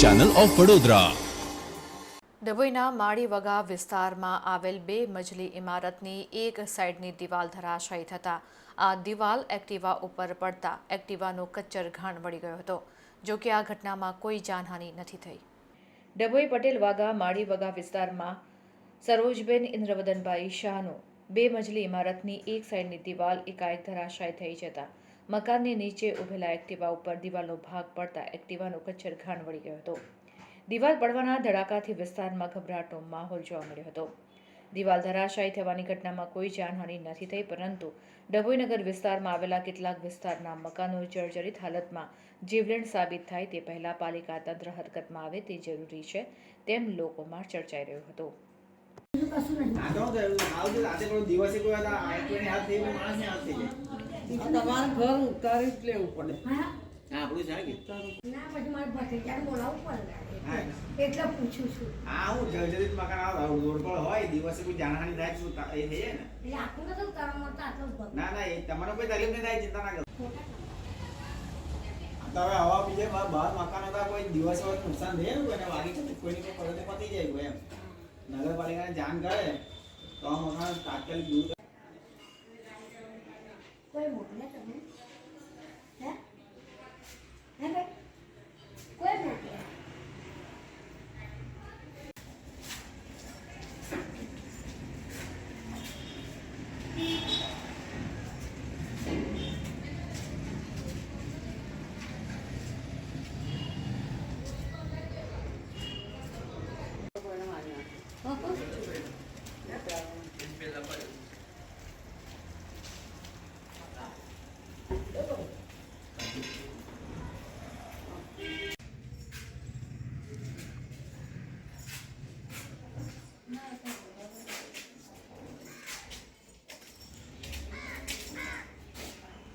Channel of Vadodara ડભોઈના માળીવગા વિસ્તારમાં આવેલ બે મજલી ઇમારતની એક સાઈડની દિવાલ ધરાશાયી થતાં આ દિવાલ એક્ટિવા ઉપર પડતા એક્ટિવાનો કચ્ચર ઘાણ વળી ગયો હતો જો કે આ ઘટનામાં કોઈ જાનહાનિ નથી થઈ. ડભોઈ પટેલ વાગા માળીવગા વિસ્તારમાં સરોજબેન ઇન્દ્રવદનભાઈ શાહનું બે મજલી ઇમારતની એક સાઈડની દિવાલ એકાએક ધરાશાયી થઈ જતા મકાનની નીચે ઉભેલા એક્ટિવા ઉપર દિવાલનો ભાગ પડતા એક્ટિવાનો કચ્છર ઘાણ વળી ગયો હતો. દિવાલ પડવાના ધડાકાથી વિસ્તારમાં ગભરાટનો માહોલ જોવા મળ્યો હતો. દિવાલ ધરાશાયી થવાની ઘટનામાં કોઈ જાનહાનિ નથી થઈ પરંતુ ડભોઈનગર વિસ્તારમાં આવેલા કેટલાક વિસ્તારના મકાનો જર્જરિત હાલતમાં જીવલેણ સાબિત થાય તે પહેલા પાલિકા તંત્ર હરકતમાં આવે તે જરૂરી છે તેમ લોકોમાં ચર્ચાઈ રહ્યો હતો. તમારે ઘર ઉતારી જ લેવું પડે આપણું છે કે? ના પછી મારે ભત્રીજાને બોલાવવું પડે એટલે પૂછું છું હા, હું જર્જરિત મકાન આવે, રોડ પર હોય, દિવસે કોઈ જાનહાનિ થાય તો એ થઈ ને. એટલે આખું નતું કરવામાં તો આટલું ના, ના, એ તમારે કોઈ તકલીફ નહીં થાય, ચિંતા ના કરો. તો આવા બીજે બહાર મકાન હતા, કોઈ દિવસે નુકસાન થયેલું ને કોઈને વાગી છે કોઈની કોઈ પડે પતી જાય એમ એમ. નગરપાલિકાને જાણ કરે તો મકાન તાત્કાલિક દૂર Quay 的